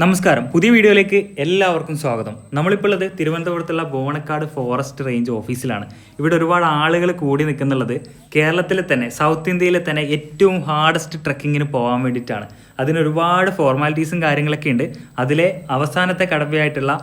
നമസ്കാരം. പുതിയ വീഡിയോയിലേക്ക് എല്ലാവർക്കും സ്വാഗതം. നമ്മളിപ്പോൾ ഉള്ളത് തിരുവനന്തപുരത്തുള്ള ബോണക്കാട് ഫോറസ്റ്റ് റേഞ്ച് ഓഫീസിലാണ്. ഇവിടെ ഒരുപാട് ആളുകൾ കൂടി നിൽക്കുന്നുള്ളത് കേരളത്തിലെ തന്നെ സൗത്ത് ഇന്ത്യയിലെ തന്നെ ഏറ്റവും ഹാർഡസ്റ്റ് ട്രക്കിങ്ങിന് പോകാൻ വേണ്ടിയിട്ടാണ്. അതിന് ഒരുപാട് ഫോർമാലിറ്റീസും കാര്യങ്ങളൊക്കെ ഉണ്ട്. അതിലെ അവസാനത്തെ കടമ്പയായിട്ടുള്ള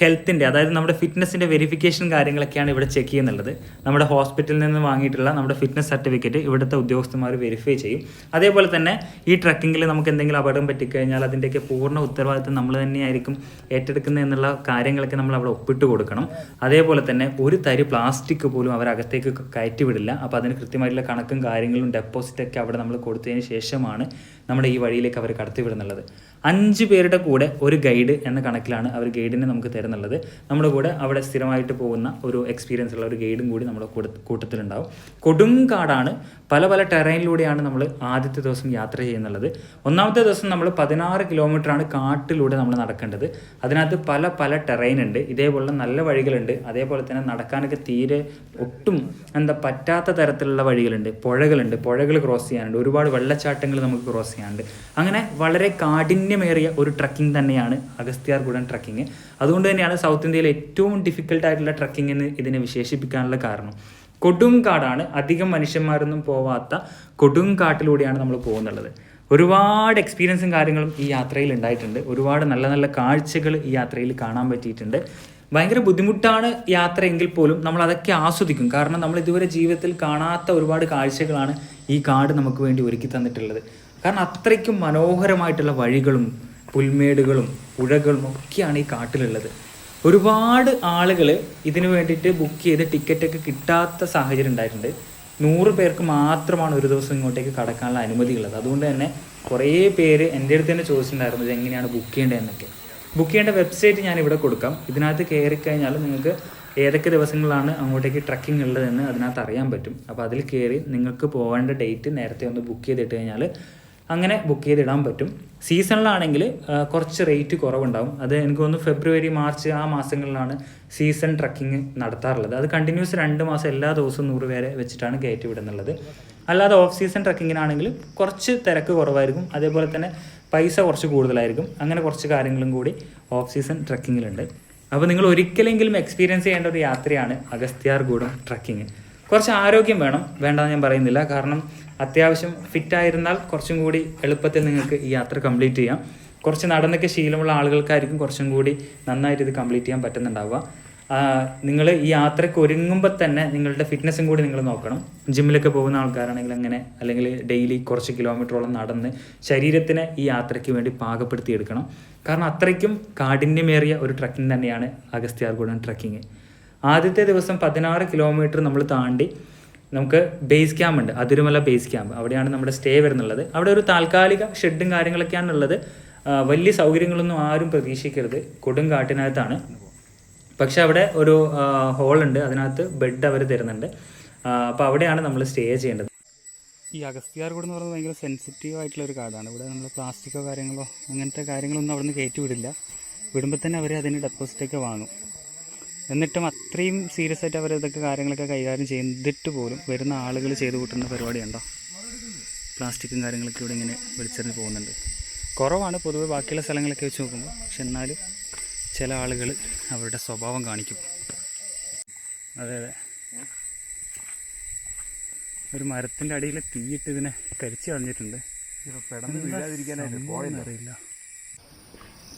ഹെൽത്തിന്റെ അതായത് നമ്മുടെ ഫിറ്റ്നസിന്റെ വെരിഫിക്കേഷൻ കാര്യങ്ങളൊക്കെയാണ് ഇവിടെ ചെക്ക് ചെയ്യുന്നുള്ളത്. നമ്മുടെ ഹോസ്പിറ്റലിൽ നിന്ന് വാങ്ങിയിട്ടുള്ള നമ്മുടെ ഫിറ്റ്നസ് സർട്ടിഫിക്കറ്റ് ഇവിടുത്തെ ഉദ്യോഗസ്ഥന്മാർ വെരിഫൈ ചെയ്യും. അതേപോലെ തന്നെ ഈ ട്രക്കിങ്ങിൽ നമുക്ക് എന്തെങ്കിലും അപകടം പറ്റിക്കഴിഞ്ഞാൽ അതിന്റെയൊക്കെ പൂർണ ഉത്തരവാദിത്വം നമ്മൾ തന്നെയായിരിക്കും ഏറ്റെടുക്കുന്നത് എന്നുള്ള കാര്യങ്ങളൊക്കെ നമ്മൾ അവിടെ ഒപ്പിട്ട് കൊടുക്കണം. അതേപോലെ തന്നെ ഒരു തരി പ്ലാസ്റ്റിക് പോലും അവരകത്തേക്ക് കയറ്റി വിടില്ല അപ്പോൾ അതിന് കൃത്യമായിട്ടുള്ള കണക്കും കാര്യങ്ങളും ഡെപ്പോസിറ്റൊക്കെ അവിടെ നമ്മൾ കൊടുത്തതിന് ശേഷമാണ് നമ്മുടെ ഈ വഴിയിലേക്ക് അവർ കടത്തിവിടുന്നുള്ളത്. അഞ്ച് പേരുടെ കൂടെ ഒരു ഗൈഡ് എന്ന കണക്കിലാണ് അവർ ഗൈഡിനെ നമുക്ക് തരുന്നുള്ളത്. നമ്മുടെ കൂടെ അവിടെ സ്ഥിരമായിട്ട് പോകുന്ന ഒരു എക്സ്പീരിയൻസ് ഉള്ള ഒരു ഗൈഡും കൂടി നമ്മുടെ കൂട്ടത്തിലുണ്ടാവും. കൂട്ടത്തിലുണ്ടാവും കൊടുങ്കാടാണ് പല പല ടെറൈനിലൂടെയാണ് നമ്മൾ ആദ്യത്തെ ദിവസം യാത്ര ചെയ്യുന്നുള്ളത്. ഒന്നാമത്തെ ദിവസം നമ്മൾ പതിനാറ് കിലോമീറ്ററാണ് കാട്ടിലൂടെ നമ്മൾ നടക്കേണ്ടത്. അതിനകത്ത് പല പല ടെറൈൻ ഉണ്ട്. ഇതേപോലെ നല്ല വഴികളുണ്ട്. അതേപോലെ തന്നെ നടക്കാനൊക്കെ തീരെ ഒട്ടും എന്താ പറ്റാത്ത തരത്തിലുള്ള വഴികളുണ്ട്. പുഴകളുണ്ട്. പുഴകൾ ക്രോസ് ചെയ്യാനുണ്ട്. ഒരുപാട് വെള്ളച്ചാട്ടങ്ങൾ നമുക്ക് ക്രോസ് ചെയ്യാനുണ്ട്. അങ്ങനെ വളരെ കാഠിന്യമേറിയ ഒരു ട്രക്കിംഗ് തന്നെയാണ് അഗസ്ത്യാർ ഗുഡൻ ട്രക്കിംഗ് അതുകൊണ്ട് തന്നെയാണ് സൗത്ത് ഇന്ത്യയിലെ ഏറ്റവും ഡിഫിക്കൽട്ടായിട്ടുള്ള ട്രക്കിംഗ് എന്ന് ഇതിനെ വിശേഷിപ്പിക്കാനുള്ള കാരണം. കൊടുങ്കാടാണ് അധികം മനുഷ്യന്മാരൊന്നും പോവാത്ത കൊടുങ്കാട്ടിലൂടെയാണ് നമ്മൾ പോകുന്നുള്ളത്. ഒരുപാട് എക്സ്പീരിയൻസും കാര്യങ്ങളും ഈ യാത്രയിൽ ഉണ്ടായിട്ടുണ്ട്. ഒരുപാട് നല്ല നല്ല കാഴ്ചകൾ ഈ യാത്രയിൽ കാണാൻ പറ്റിയിട്ടുണ്ട്. ഭയങ്കര ബുദ്ധിമുട്ടാണ് യാത്ര എങ്കിൽ പോലും നമ്മൾ അതൊക്കെ ആസ്വദിക്കും. കാരണം നമ്മൾ ഇതുവരെ ജീവിതത്തിൽ കാണാത്ത ഒരുപാട് കാഴ്ചകളാണ് ഈ കാട് നമുക്ക് വേണ്ടി ഒരുക്കി തന്നിട്ടുള്ളത്. കാരണം അത്രയ്ക്കും മനോഹരമായിട്ടുള്ള വഴികളും പുൽമേടുകളും പുഴകളും ഒക്കെയാണ് ഈ കാട്ടിലുള്ളത്. ഒരുപാട് ആളുകൾ ഇതിനു വേണ്ടിയിട്ട് ബുക്ക് ചെയ്ത് ടിക്കറ്റൊക്കെ കിട്ടാത്ത സാഹചര്യം ഉണ്ടായിട്ടുണ്ട്. നൂറ് പേർക്ക് മാത്രമാണ് ഒരു ദിവസം ഇങ്ങോട്ടേക്ക് കടക്കാനുള്ള അനുമതി ഉള്ളത് അതുകൊണ്ട് തന്നെ കുറേ പേര് എന്റെ അടുത്ത് തന്നെ ചോദിച്ചിട്ടുണ്ടായിരുന്നു എങ്ങനെയാണ് ബുക്ക് ചെയ്യേണ്ടതെന്നൊക്കെ? ബുക്ക് ചെയ്യേണ്ട വെബ്സൈറ്റ് ഞാൻ ഇവിടെ കൊടുക്കാം. ഇതിനകത്ത് കയറി കഴിഞ്ഞാൽ നിങ്ങൾക്ക് ഏതൊക്കെ ദിവസങ്ങളാണ് അങ്ങോട്ടേക്ക് ട്രക്കിംഗ് ഉള്ളതെന്ന് അതിനകത്ത് അറിയാൻ പറ്റും. അപ്പോൾ അതിൽ കയറി നിങ്ങൾക്ക് പോകേണ്ട ഡേറ്റ് നേരത്തെ ഒന്ന് ബുക്ക് ചെയ്തിട്ട് കഴിഞ്ഞാൽ അങ്ങനെ ബുക്ക് ചെയ്തിടാൻ പറ്റും. സീസണിലാണെങ്കിൽ കുറച്ച് റേറ്റ് കുറവുണ്ടാവും. അത് എനിക്ക് തോന്നുന്നു ഫെബ്രുവരി മാർച്ച് ആ മാസങ്ങളിലാണ് സീസൺ ട്രക്കിംഗ് നടത്താറുള്ളത്. അത് കണ്ടിന്യൂസ് രണ്ട് മാസം എല്ലാ ദിവസവും നൂറ് പേരെ വെച്ചിട്ടാണ് കയറ്റി വിടുന്നുള്ളത്. അല്ലാതെ ഓഫ് സീസൺ ട്രക്കിങ്ങിനാണെങ്കിൽ കുറച്ച് തിരക്ക് കുറവായിരിക്കും. അതേപോലെ തന്നെ പൈസ കുറച്ച് കൂടുതലായിരിക്കും. അങ്ങനെ കുറച്ച് കാര്യങ്ങളും കൂടി ഓഫ് സീസൺ ട്രക്കിങ്ങിലുണ്ട് അപ്പോൾ നിങ്ങൾ ഒരിക്കലെങ്കിലും എക്സ്പീരിയൻസ് ചെയ്യേണ്ട ഒരു യാത്രയാണ് അഗസ്ത്യാർ ഗൂഡം ട്രക്കിങ് കുറച്ച് ആരോഗ്യം വേണം. വേണ്ടെന്ന് ഞാൻ പറയുന്നില്ല. കാരണം അത്യാവശ്യം ഫിറ്റ് ആയിരുന്നാൽ കുറച്ചും കൂടി എളുപ്പത്തിൽ നിങ്ങൾക്ക് ഈ യാത്ര കംപ്ലീറ്റ് ചെയ്യാം. കുറച്ച് നടന്നൊക്കെ ശീലമുള്ള ആളുകൾക്കായിരിക്കും കുറച്ചും കൂടി നന്നായിട്ട് ഇത് കംപ്ലീറ്റ് ചെയ്യാൻ പറ്റുന്നുണ്ടാവുക. നിങ്ങൾ ഈ യാത്രയ്ക്ക് ഒരുങ്ങുമ്പോൾ തന്നെ നിങ്ങളുടെ ഫിറ്റ്നസ്സും കൂടി നിങ്ങൾ നോക്കണം. ജിമ്മിലൊക്കെ പോകുന്ന ആൾക്കാരാണെങ്കിൽ അങ്ങനെ അല്ലെങ്കിൽ ഡെയിലി കുറച്ച് കിലോമീറ്ററോളം നടന്ന് ശരീരത്തിനെ ഈ യാത്രയ്ക്ക് വേണ്ടി പാകപ്പെടുത്തിയെടുക്കണം. കാരണം അത്രയ്ക്കും കാഠിന്യമേറിയ ഒരു ട്രക്കിംഗ് തന്നെയാണ് അഗസ്ത്യാർകൂടം ട്രക്കിങ് ആദ്യത്തെ ദിവസം പതിനാറ് കിലോമീറ്റർ നമ്മൾ താണ്ടി നമുക്ക് ബേസ് ക്യാമ്പ് ഉണ്ട്. അതിരുമല ബേസ് ക്യാമ്പ് അവിടെയാണ് നമ്മുടെ സ്റ്റേ വരുന്നുള്ളത്. അവിടെ ഒരു താൽക്കാലിക ഷെഡും കാര്യങ്ങളൊക്കെയാണ് ഉള്ളത്. വലിയ സൗകര്യങ്ങളൊന്നും ആരും പ്രതീക്ഷിക്കരുത്. കൊടുങ്കാട്ടിനകത്താണ് പക്ഷെ അവിടെ ഒരു ഹോളുണ്ട് അതിനകത്ത് ബെഡ് അവർ തരുന്നുണ്ട്. അപ്പോൾ അവിടെയാണ് നമ്മൾ സ്റ്റേ ചെയ്യേണ്ടത്. ഈ അഗസ്ത്യാർകൂട് എന്ന് പറയുന്നത് ഭയങ്കര സെൻസിറ്റീവ് ആയിട്ടുള്ള ഒരു കാടാണ്. ഇവിടെ നമ്മൾ പ്ലാസ്റ്റിക്കോ കാര്യങ്ങളോ അങ്ങനത്തെ കാര്യങ്ങളൊന്നും അവിടെ നിന്ന് കയറ്റി വിടില്ല. വിടുമ്പോൾ തന്നെ അവർ അതിന് ഡെപ്പോസിറ്റൊക്കെ വാങ്ങും. എന്നിട്ടും അത്രയും സീരിയസ് ആയിട്ട് അവർ ഇതൊക്കെ കാര്യങ്ങളൊക്കെ കൈകാര്യം ചെയ്തിട്ട് പോലും വരുന്ന ആളുകൾ ചെയ്തു കൂട്ടുന്ന പരിപാടിയുണ്ടോ പ്ലാസ്റ്റിക്കും കാര്യങ്ങളൊക്കെ ഇവിടെ ഇങ്ങനെ വലിച്ചെറിഞ്ഞ് പോകുന്നുണ്ട്. കുറവാണ് പൊതുവെ ബാക്കിയുള്ള സ്ഥലങ്ങളൊക്കെ വെച്ച് നോക്കുമ്പോൾ. പക്ഷെ എന്നാലും ചില ആളുകൾ അവരുടെ സ്വഭാവം കാണിക്കും. അതെ അതെ. ഒരു മരത്തിന്റെ അടിയിൽ തീയിട്ട് ഇതിനെ കരിച്ചു കളഞ്ഞിട്ടുണ്ട്. അറിയില്ല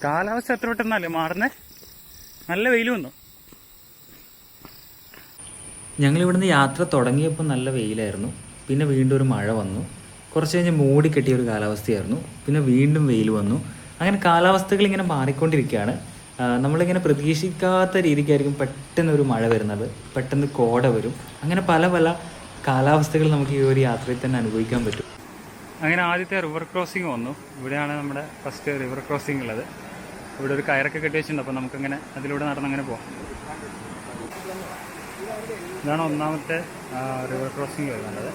കാലാവസ്ഥ എത്ര പെട്ടെന്നല്ലേ മാറുന്നേ? നല്ല വെയിൽ വന്നു? ഞങ്ങൾ ഇവിടുന്ന് യാത്ര തുടങ്ങിയപ്പോൾ നല്ല വെയിലായിരുന്നു. പിന്നെ വീണ്ടും ഒരു മഴ വന്നു. കുറച്ച് കഴിഞ്ഞ് മൂടി കെട്ടിയ ഒരു കാലാവസ്ഥയായിരുന്നു. പിന്നെ വീണ്ടും വെയിൽ വന്നു. അങ്ങനെ കാലാവസ്ഥകൾ ഇങ്ങനെ മാറിക്കൊണ്ടിരിക്കുകയാണ്. നമ്മളിങ്ങനെ പ്രതീക്ഷിക്കാത്ത രീതിക്കായിരിക്കും പെട്ടെന്ന് ഒരു മഴ വരുന്നത്. പെട്ടെന്ന് കോട വരും. അങ്ങനെ പല പല കാലാവസ്ഥകൾ നമുക്ക് ഈ ഒരു യാത്രയിൽ തന്നെ അനുഭവിക്കാൻ പറ്റും. അങ്ങനെ ആദ്യത്തെ റിവർ ക്രോസിംഗ് വന്നു. ഇവിടെയാണ് നമ്മുടെ ഫസ്റ്റ് റിവർ ക്രോസിംഗ് ഉള്ളത്. ഇവിടെ ഒരു കയറൊക്കെ കെട്ടി വെച്ചിട്ടുണ്ട് അപ്പോൾ നമുക്കങ്ങനെ അതിലൂടെ നടന്നങ്ങനെ പോവാം. ഇതാണ് ഒന്നാമത്തെ റിവർ ക്രോസിംഗ് വരുന്നത്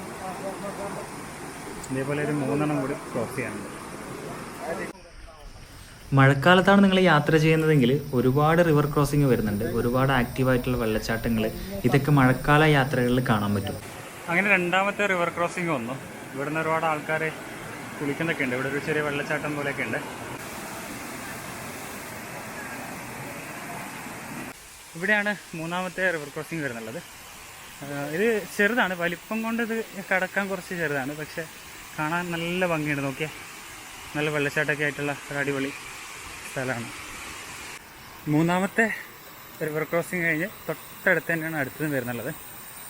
ഇതേപോലെ ഒരു മൂന്നെണ്ണം കൂടി ക്രോസ് ചെയ്യാനുണ്ട്. മഴക്കാലത്താണ് നിങ്ങൾ യാത്ര ചെയ്യുന്നതെങ്കിൽ ഒരുപാട് റിവർ ക്രോസിംഗ് വരുന്നുണ്ട്. ഒരുപാട് ആക്റ്റീവായിട്ടുള്ള വെള്ളച്ചാട്ടങ്ങൾ. ഇതൊക്കെ മഴക്കാല യാത്രകളിൽ കാണാൻ പറ്റും. അങ്ങനെ രണ്ടാമത്തെ റിവർ ക്രോസിംഗ് വന്നു. ഇവിടെ നിന്ന് ഒരുപാട് ആൾക്കാർ കുളിക്കുന്നൊക്കെ ഉണ്ട്. ഇവിടെ ഒരു ചെറിയ വെള്ളച്ചാട്ടം പോലെയൊക്കെ ഉണ്ട്. ഇവിടെയാണ് മൂന്നാമത്തെ റിവർ ക്രോസിംഗ് വരുന്നുള്ളത്. ഇത് ചെറുതാണ്. വലിപ്പം കൊണ്ട് ഇത് കടക്കാൻ കുറച്ച് ചെറുതാണ്. പക്ഷെ കാണാൻ നല്ല ഭംഗിയുണ്ട്. നോക്കിയാൽ നല്ല വെള്ളച്ചാട്ടമൊക്കെ ആയിട്ടുള്ള ഒരു അടിപൊളി സ്ഥലമാണ്. മൂന്നാമത്തെ റിവർ ക്രോസിങ് കഴിഞ്ഞ് തൊട്ടടുത്ത് തന്നെയാണ് അടുത്തതും വരുന്നുള്ളത്.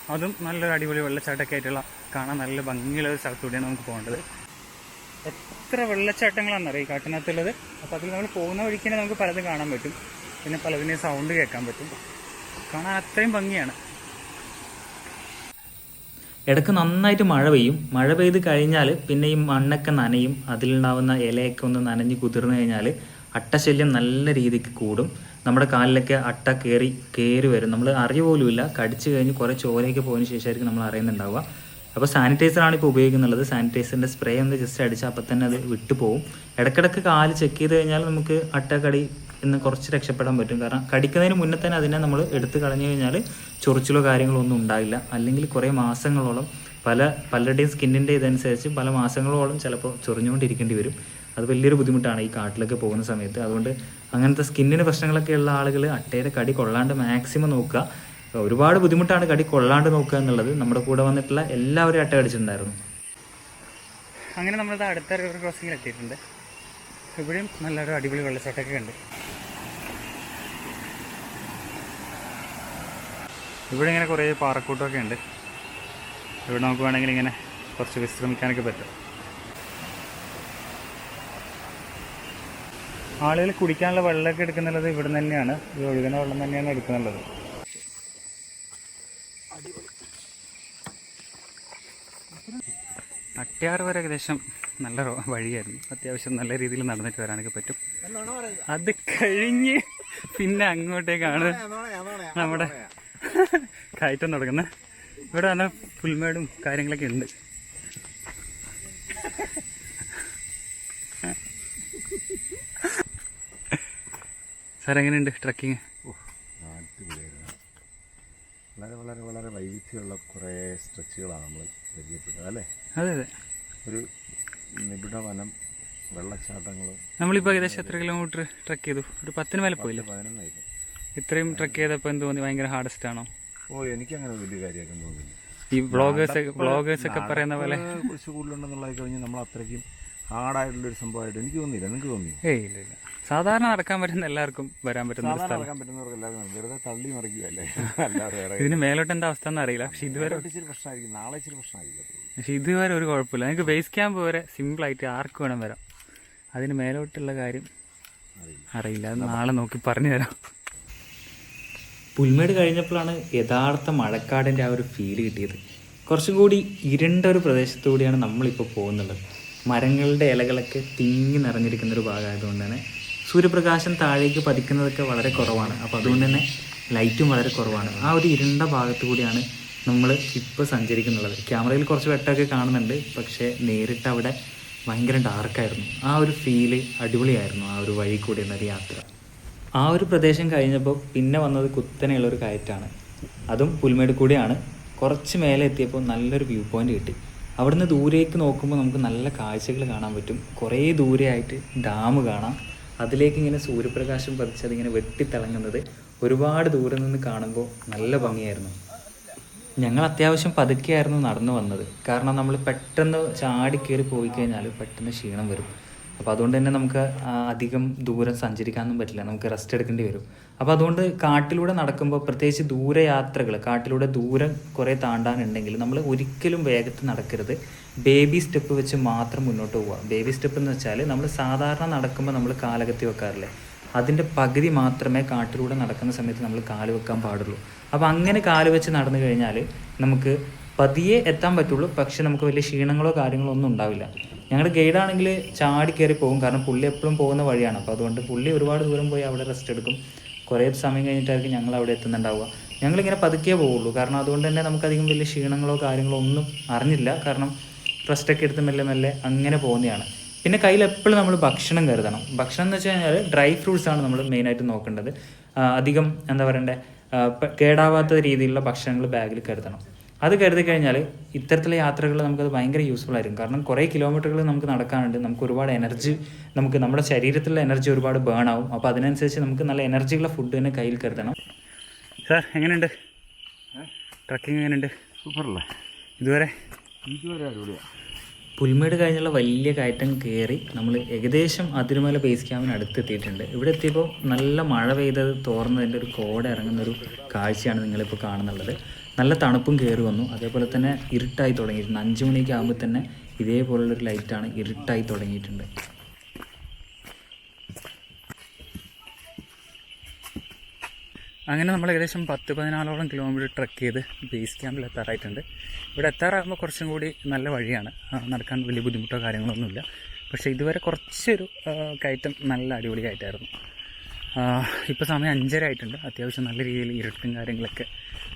അതും നല്ലൊരു അടിപൊളി വെള്ളച്ചാട്ടമൊക്കെ ആയിട്ടുള്ള കാണാൻ നല്ല ഭംഗിയുള്ള ഒരു സ്ഥലത്തൂടെയാണ് നമുക്ക് പോകേണ്ടത്. എത്ര വെള്ളച്ചാട്ടങ്ങളാണെന്നറിയാം? ഈ കാട്ടിനകത്തുള്ളത്. അപ്പോൾ അതിൽ നമ്മൾ പോകുന്ന വഴിക്ക് തന്നെ നമുക്ക് പലതും കാണാൻ പറ്റും. പിന്നെ പലതിനെയും സൗണ്ട് കേൾക്കാൻ പറ്റും. കാണാൻ അത്രയും ഭംഗിയാണ്. ഇടയ്ക്ക് നന്നായിട്ട് മഴ പെയ്യും. മഴ പെയ്ത് കഴിഞ്ഞാൽ പിന്നെ ഈ മണ്ണൊക്കെ നനയും. അതിലുണ്ടാവുന്ന ഇലയൊക്കെ ഒന്ന് നനഞ്ഞ് കുതിർന്നു കഴിഞ്ഞാൽ അട്ടശല്യം നല്ല രീതിക്ക് കൂടും. നമ്മുടെ കാലിലൊക്കെ അട്ട കയറി കയറി വരും. നമ്മൾ അറിയ പോലുമില്ല. കടിച്ചു കഴിഞ്ഞ് കുറേ ചോരയൊക്കെ പോയതിന് ശേഷമായിരിക്കും നമ്മൾ അറിയുന്നുണ്ടാവുക. അപ്പോൾ സാനിറ്റൈസറാണ് ഇപ്പോൾ ഉപയോഗിക്കുന്നുള്ളത് സാനിറ്റൈസറിന്റെ സ്പ്രേ ഒന്ന് ജസ്റ്റ് അടിച്ചാൽ അപ്പം തന്നെ അത് വിട്ടുപോകും. ഇടയ്ക്കിടയ്ക്ക് കാൽ ചെക്ക് ചെയ്ത് കഴിഞ്ഞാൽ നമുക്ക് അട്ടക്കടി എന്ന് കുറച്ച് രക്ഷപ്പെടാൻ പറ്റും. കാരണം കടിക്കുന്നതിന് മുന്നേ തന്നെ അതിനെ നമ്മൾ എടുത്തു കളഞ്ഞു കഴിഞ്ഞാൽ ചൊറിച്ചിലോ കാര്യങ്ങളോ ഒന്നും ഉണ്ടാവില്ല. അല്ലെങ്കിൽ കുറേ മാസങ്ങളോളം പല പലരുടെയും സ്കിന്നിന്റെ ഇതനുസരിച്ച് പല മാസങ്ങളോളം ചിലപ്പോൾ ചൊറിഞ്ഞുകൊണ്ടിരിക്കേണ്ടി വരും. അത് വലിയൊരു ബുദ്ധിമുട്ടാണ് ഈ കാട്ടിലൊക്കെ പോകുന്ന സമയത്ത്. അതുകൊണ്ട് അങ്ങനത്തെ സ്കിന്നിന് പ്രശ്നങ്ങളൊക്കെ ഉള്ള ആളുകൾ അട്ടയുടെ കടി കൊള്ളാണ്ട് മാക്സിമം നോക്കുക. ഒരുപാട് ബുദ്ധിമുട്ടാണ് കടി കൊള്ളാണ്ട് നോക്കുക എന്നുള്ളത്. നമ്മുടെ കൂടെ വന്നിട്ടുള്ള എല്ലാവരും അട്ട കടിച്ചിട്ടുണ്ടായിരുന്നു. അങ്ങനെ നമ്മളിത് അടുത്ത റിവർ ക്രോസിങ്ങിൽ എത്തിയിട്ടുണ്ട്. ഇവിടെയും നല്ലൊരു അടിപൊളി വെള്ളച്ചാട്ടമൊക്കെ ഉണ്ട്. ഇവിടെ ഇങ്ങനെ കുറേ പാറക്കൂട്ടമൊക്കെ ഉണ്ട്. ഇവിടെ നമുക്ക് വേണമെങ്കിൽ ഇങ്ങനെ കുറച്ച് വിശ്രമിക്കാനൊക്കെ പറ്റും. ആളുകൾ കുടിക്കാനുള്ള വെള്ളമൊക്കെ എടുക്കുന്നുള്ളത് ഇവിടെ തന്നെയാണ്. ഈ ഒഴുകുന്ന വെള്ളം തന്നെയാണ് എടുക്കുന്നുള്ളത്. അട്ടിയാറ് വരെ ഏകദേശം നല്ല വഴിയായിരുന്നു. അത്യാവശ്യം നല്ല രീതിയിൽ നടന്നിട്ട് വരാനൊക്കെ പറ്റും. അത് കഴിഞ്ഞ് പിന്നെ അങ്ങോട്ടേക്കാണ് നമ്മുടെ കയറ്റം തുടങ്ങുന്നത് ഇവിടെ നല്ല പുൽമേടും കാര്യങ്ങളൊക്കെ ഉണ്ട്. സാർ എങ്ങനെയുണ്ട് ട്രക്കിങ് വളരെ വളരെ വളരെ വൈവിധ്യമുള്ള കുറേ സ്ട്രെച്ചുകളാണ് നമ്മൾ പരിചയപ്പെട്ടത് അല്ലേ? അതെ അതെ. ഒരു നിബിഡ വനം വെള്ളച്ചാട്ടങ്ങളും. നമ്മളിപ്പോൾ ഏകദേശം എത്ര കിലോമീറ്റർ ട്രക്ക് ചെയ്തു? ഒരു പത്തിന് മേലെ പോയില്ലേ? പതിനൊന്നായിരുന്നു. ഇത്രയും ട്രക്ക് ചെയ്തപ്പോൾ എന്ത് തോന്നി? ഭയങ്കര ഹാർഡസ്റ്റ് ആണോ? ഓ എനിക്കങ്ങനെ വലിയ കാര്യമാക്കാൻ തോന്നുന്നില്ല ഈ ബ്ലോഗേഴ്സ് ബ്ലോഗേഴ്സ് ഒക്കെ പറയുന്ന പോലെ? കുറച്ച് കൂടുതലുണ്ടെന്നുള്ളത് കഴിഞ്ഞാൽ നമ്മൾ അത്രയ്ക്കും ഹാർഡായിട്ടുള്ളൊരു സംഭവമായിട്ട് എനിക്ക് തോന്നിയില്ല. നിങ്ങൾക്ക് തോന്നി ഏയ് ഇല്ല ഇല്ല. സാധാരണ നടക്കാൻ പറ്റുന്ന എല്ലാവർക്കും വരാൻ പറ്റുന്ന ഒരു സ്ഥലം. നടക്കാൻ പറ്റുന്നവർക്ക് എല്ലാവർക്കും വെറുതെ തള്ളി മറിക്കുകയല്ലേ? അല്ലാതെ വേറെ ഇതിന് മേലോട്ട് എന്താ അവസ്ഥ എന്ന് അറിയില്ല. പക്ഷെ ഇതുവരെ ഇച്ചിരി പ്രശ്നമായിരിക്കും. നാളെ ഇച്ചിരി പ്രശ്നമായിരിക്കും പക്ഷെ ഇതുവരെ ഒരു കുഴപ്പമില്ല. നിങ്ങൾക്ക് ബേസ് ക്യാമ്പ് വരെ സിമ്പിളായിട്ട് ആർക്ക് വേണം വരാം? അതിന് മേലോട്ടുള്ള കാര്യം അറിയില്ല. അത് നാളെ നോക്കി പറഞ്ഞു തരാം പുൽമേട് കഴിഞ്ഞപ്പോഴാണ് യഥാർത്ഥ മഴക്കാടിന്റെ ആ ഒരു ഫീൽ കിട്ടിയത്. കുറച്ചും കൂടി ഇരുണ്ട ഒരു പ്രദേശത്തുകൂടിയാണ് നമ്മളിപ്പോൾ പോകുന്നുള്ളത്. മരങ്ങളുടെ ഇലകളൊക്കെ തിങ്ങി നിറഞ്ഞിരിക്കുന്ന ഒരു ഭാഗമായതുകൊണ്ട് തന്നെ സൂര്യപ്രകാശം താഴേക്ക് പതിക്കുന്നതൊക്കെ വളരെ കുറവാണ്. അപ്പോൾ അതുകൊണ്ട് തന്നെ ലൈറ്റും വളരെ കുറവാണ്. ആ ഒരു ഇരുണ്ട ഭാഗത്തു കൂടിയാണ് നമ്മൾ ഇപ്പോൾ സഞ്ചരിക്കുന്നുള്ളത്. ക്യാമറയിൽ കുറച്ച് വെട്ടമൊക്കെ കാണുന്നുണ്ട്. പക്ഷേ നേരിട്ട് അവിടെ ഭയങ്കര ഡാർക്കായിരുന്നു ആ ഒരു ഫീൽ അടിപൊളിയായിരുന്നു ആ ഒരു വഴി കൂടിയുള്ള യാത്ര. ആ ഒരു പ്രദേശം കഴിഞ്ഞപ്പോൾ പിന്നെ വന്നത് കുത്തനെയുള്ള ഒരു കയറ്റാണ്. അതും പുൽമേട് കൂടിയാണ്. കുറച്ച് മേലെ എത്തിയപ്പോൾ നല്ലൊരു വ്യൂ പോയിന്റ് കിട്ടി. അവിടുന്ന് ദൂരേക്ക് നോക്കുമ്പോൾ നമുക്ക് നല്ല കാഴ്ചകൾ കാണാൻ പറ്റും. കുറേ ദൂരെയായിട്ട് ഡാം കാണാം. അതിലേക്ക് ഇങ്ങനെ സൂര്യപ്രകാശം പതിച്ച് അതിങ്ങനെ വെട്ടിത്തിളങ്ങുന്നത് ഒരുപാട് ദൂരെ നിന്ന് കാണുമ്പോൾ നല്ല ഭംഗിയായിരുന്നു. ഞങ്ങൾ അത്യാവശ്യം പതുക്കെയായിരുന്നു നടന്നു വന്നത്. കാരണം നമ്മൾ പെട്ടെന്ന് ചാടി കയറി പോയി കഴിഞ്ഞാൽ പെട്ടെന്ന് ക്ഷീണം വരും. അപ്പോൾ അതുകൊണ്ട് തന്നെ നമുക്ക് അധികം ദൂരം സഞ്ചരിക്കാനൊന്നും പറ്റില്ല. നമുക്ക് റെസ്റ്റ് എടുക്കേണ്ടി വരും. അപ്പോൾ അതുകൊണ്ട് കാട്ടിലൂടെ നടക്കുമ്പോൾ പ്രത്യേകിച്ച് ദൂരയാത്രകൾ കാട്ടിലൂടെ ദൂരം കുറേ താണ്ടാനുണ്ടെങ്കിൽ നമ്മൾ ഒരിക്കലും വേഗത്തിൽ നടക്കരുത്. ബേബി സ്റ്റെപ്പ് വെച്ച് മാത്രം മുന്നോട്ട് പോവുക. ബേബി സ്റ്റെപ്പ് എന്ന് വെച്ചാൽ നമ്മൾ സാധാരണ നടക്കുമ്പോൾ നമ്മൾ കാലകത്തി വെക്കാറില്ലേ? അതിന്റെ പകുതി മാത്രമേ കാട്ടിലൂടെ നടക്കുന്ന സമയത്ത് നമ്മൾ കാൽ വെക്കാൻ പാടുള്ളൂ. അപ്പോൾ അങ്ങനെ കാൽ വെച്ച് നടന്നു കഴിഞ്ഞാൽ നമുക്ക് പതിയെ എത്താൻ പറ്റുള്ളൂ. പക്ഷെ നമുക്ക് വലിയ ക്ഷീണങ്ങളോ കാര്യങ്ങളോ ഒന്നും ഉണ്ടാവില്ല. ഞങ്ങളുടെ ഗൈഡാണെങ്കിൽ ചാടി കയറി പോകും. കാരണം പുള്ളി എപ്പോഴും പോകുന്ന വഴിയാണ്. അപ്പോൾ അതുകൊണ്ട് പുള്ളി ഒരുപാട് ദൂരം പോയി അവിടെ റെസ്റ്റ് എടുക്കും. കുറേ സമയം കഴിഞ്ഞിട്ടായിരിക്കും ഞങ്ങൾ അവിടെ എത്തുന്നുണ്ടാവുക. ഞങ്ങളിങ്ങനെ പതുക്കെ പോവുള്ളൂ. കാരണം അതുകൊണ്ട് തന്നെ നമുക്കധികം വലിയ ക്ഷീണങ്ങളോ കാര്യങ്ങളോ ഒന്നും അറിഞ്ഞില്ല. കാരണം റെസ്റ്റൊക്കെ എടുത്ത് മെല്ലെ മെല്ലെ അങ്ങനെ പോകുന്നതാണ് പിന്നെ കയ്യിൽ എപ്പോഴും നമ്മൾ ഭക്ഷണം കരുതണം. ഭക്ഷണം എന്ന് വെച്ച് കഴിഞ്ഞാൽ ഡ്രൈ ആണ് നമ്മൾ മെയിനായിട്ട് നോക്കേണ്ടത്. അധികം എന്താ പറയണ്ടേ? കേടാവാത്ത രീതിയിലുള്ള ഭക്ഷണങ്ങൾ ബാഗിൽ കരുതണം. അത് കരുതി കഴിഞ്ഞാൽ ഇത്തരത്തിലുള്ള യാത്രകൾ നമുക്കത് ഭയങ്കര യൂസ്ഫുൾ ആയിരിക്കും. കാരണം കുറേ കിലോമീറ്ററുകൾ നമുക്ക് നടക്കാനുണ്ട്. നമുക്ക് ഒരുപാട് എനർജി നമുക്ക് നമ്മുടെ ശരീരത്തിലുള്ള എനർജി ഒരുപാട് ബേൺ ആവും. അപ്പോൾ അതിനനുസരിച്ച് നമുക്ക് നല്ല എനർജിയുള്ള ഫുഡ് തന്നെ കയ്യിൽ കരുതണം. സാർ എങ്ങനെയുണ്ട്? ട്രക്കിംഗ് എങ്ങനെയുണ്ട്? സൂപ്പറല്ലേ? ഇതുവരെ? ഇതുവരെ അടിപൊളിയാ. പുൽമേട് കഴിഞ്ഞുള്ള വലിയ കയറ്റം കയറി നമ്മൾ ഏകദേശം അതിരുമല ബേസ് ക്യാമ്പിന് അടുത്തെത്തിയിട്ടുണ്ട്. ഇവിടെ എത്തിയപ്പോൾ നല്ല മഴ പെയ്തത് തോർന്നതിന്റെ ഒരു കോട ഇറങ്ങുന്ന ഒരു കാഴ്ചയാണ് നിങ്ങളിപ്പോൾ കാണുന്നുള്ളത്. നല്ല തണുപ്പും കയറി വന്നു. അതേപോലെ തന്നെ ഇരുട്ടായി തുടങ്ങിയിട്ടുണ്ട്. അഞ്ച് മണിയൊക്കെ ആകുമ്പോൾ തന്നെ ഇതേപോലുള്ളൊരു ലൈറ്റാണ് ഇരുട്ടായി തുടങ്ങിയിട്ടുണ്ട്. അങ്ങനെ നമ്മൾ ഏകദേശം പത്ത് പതിനാലോളം കിലോമീറ്റർ ട്രക്ക് ചെയ്ത് ബേസ് ക്യാമ്പിൽ എത്താറായിട്ടുണ്ട്. ഇവിടെ എത്താറാകുമ്പോൾ കുറച്ചും കൂടി നല്ല വഴിയാണ്. നടക്കാൻ വലിയ ബുദ്ധിമുട്ടോ കാര്യങ്ങളൊന്നുമില്ല. പക്ഷേ ഇതുവരെ കുറച്ചൊരു കയറ്റം നല്ല അടിപൊളി കയറ്റമായിരുന്നു ഇപ്പോൾ സമയം അഞ്ചര ആയിട്ടുണ്ട്. അത്യാവശ്യം നല്ല രീതിയിൽ ഇരുട്ടും കാര്യങ്ങളൊക്കെ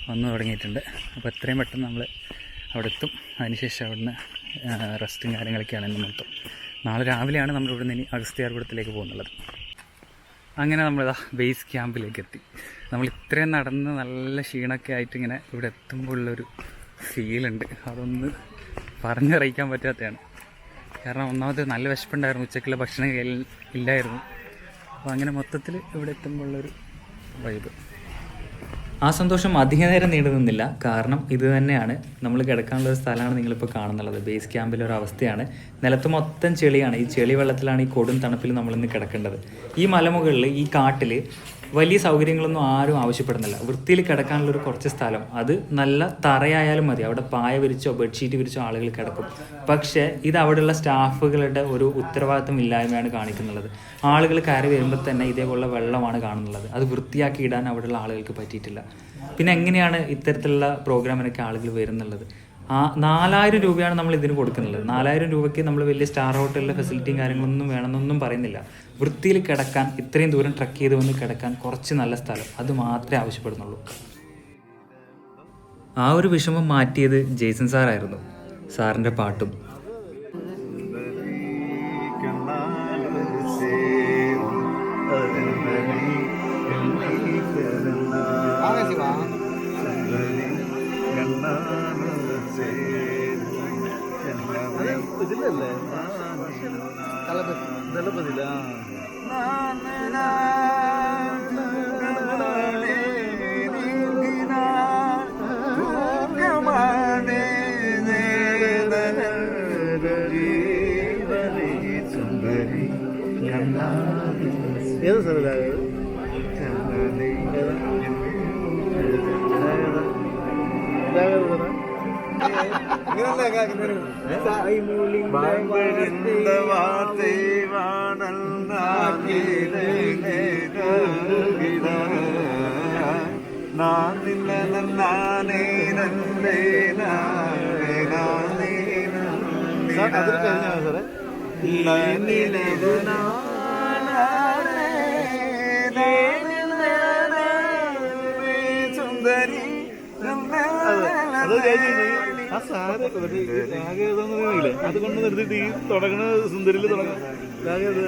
വന്നു തുടങ്ങിയിട്ടുണ്ട്. അപ്പോൾ എത്രയും പെട്ടെന്ന് നമ്മൾ അവിടെ എത്തും. അതിനുശേഷം അവിടുന്ന് റെസ്റ്റും കാര്യങ്ങളൊക്കെയാണ് ഇന്ന് മൊത്തം. നാളെ രാവിലെയാണ് നമ്മൾ ഇവിടുന്ന് ഇനി അഗസ്ത്യാർകൂടത്തിലേക്ക് പോകുന്നുള്ളത്. അങ്ങനെ നമ്മളിതാ ബേസ് ക്യാമ്പിലേക്ക് എത്തി. നമ്മൾ ഇത്രയും നടന്ന് നല്ല ക്ഷീണമൊക്കെ ആയിട്ട് ഇങ്ങനെ ഇവിടെ എത്തുമ്പോൾ ഉള്ളൊരു ഫീലുണ്ട് അതൊന്ന് പറഞ്ഞറിയിക്കാൻ പറ്റാത്തതാണ്. കാരണം ഒന്നാമത് നല്ല വിശപ്പുണ്ടായിരുന്നു. ഉച്ചക്കുള്ള ഭക്ഷണം ഇല്ലായിരുന്നു. അപ്പോൾ അങ്ങനെ മൊത്തത്തിൽ ഇവിടെ എത്തുമ്പോൾ ഉള്ളൊരു വൈബ് ആ സന്തോഷം അധിക നേരം നീണ്ടു നിന്നില്ല. കാരണം ഇത് തന്നെയാണ്. നമ്മൾ കിടക്കാനുള്ള ഒരു സ്ഥലമാണ് നിങ്ങളിപ്പോൾ കാണുന്നുള്ളത്. ബേസ് ക്യാമ്പിലെ ഒരു അവസ്ഥയാണ്. നിലത്ത് മൊത്തം ചെളിയാണ്. ഈ ചെളി വെള്ളത്തിലാണ് ഈ കൊടും തണുപ്പിൽ നമ്മളിന്ന് കിടക്കേണ്ടത്. ഈ മലമുകളിൽ ഈ കാട്ടിൽ വലിയ സൗകര്യങ്ങളൊന്നും ആരും ആവശ്യപ്പെടുന്നില്ല. വൃത്തിയിൽ കിടക്കാനുള്ള ഒരു കുറച്ച് സ്ഥലം. അത് നല്ല തറയായാലും മതി. അവിടെ പായ വിരിച്ചോ ബെഡ്ഷീറ്റ് വിരിച്ചോ ആളുകൾ കിടക്കും. പക്ഷേ ഇത് അവിടെയുള്ള സ്റ്റാഫുകളുടെ ഒരു ഉത്തരവാദിത്വം ഇല്ലായ്മയാണ് കാണിക്കുന്നുള്ളത് ആളുകൾ കയറി വരുമ്പോൾ തന്നെ ഇതേപോലുള്ള വെള്ളമാണ് കാണുന്നുള്ളത് അത് വൃത്തിയാക്കി ഇടാൻ അവിടെയുള്ള ആളുകൾക്ക് പറ്റിയിട്ടില്ല. പിന്നെ എങ്ങനെയാണ് ഇത്തരത്തിലുള്ള പ്രോഗ്രാമിനൊക്കെ ആളുകൾ വരുന്നുള്ളത്? ആ നാലായിരം രൂപയാണ് നമ്മൾ ഇതിന് കൊടുക്കുന്നത്. നാലായിരം രൂപയ്ക്ക് നമ്മൾ വലിയ സ്റ്റാർ ഹോട്ടലിലെ ഫെസിലിറ്റിയും കാര്യങ്ങളൊന്നും വേണമെന്നൊന്നും പറയുന്നില്ല. വൃത്തിയിൽ കിടക്കാൻ ഇത്രയും ദൂരം ട്രക്ക് ചെയ്ത് വന്ന് കിടക്കാൻ കുറച്ച് നല്ല സ്ഥലം. അത് മാത്രമേ ആവശ്യപ്പെടുന്നുള്ളൂ. ആ ഒരു വിഷമം മാറ്റിയത് ജെയ്സൺ സാറായിരുന്നു. സാറിന്റെ പാട്ടും. ഏത് സ്ഥലത്താണ് അതൊരു കഴിഞ്ഞാണ് സാറേ അത് കഴിഞ്ഞിട്ട് ആ സാധനം ഒരു ആകെ ഏതാന്ന് അറിയില്ലേ അത് കൊണ്ട് നിർത്തിയിട്ട് ഈ തുടങ്ങണ സുന്ദരിയിൽ തുടങ്ങാം. അത്